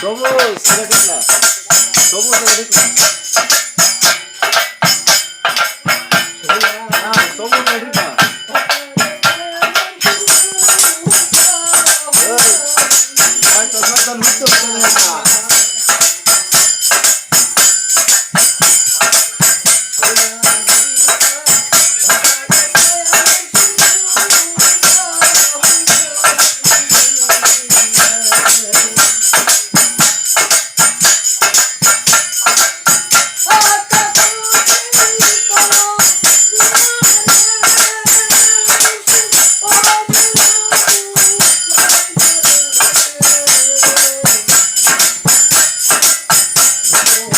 সবুজ সেটা ঠিক না। সবুজ সেটা ঠিক না। Thank you. Yeah.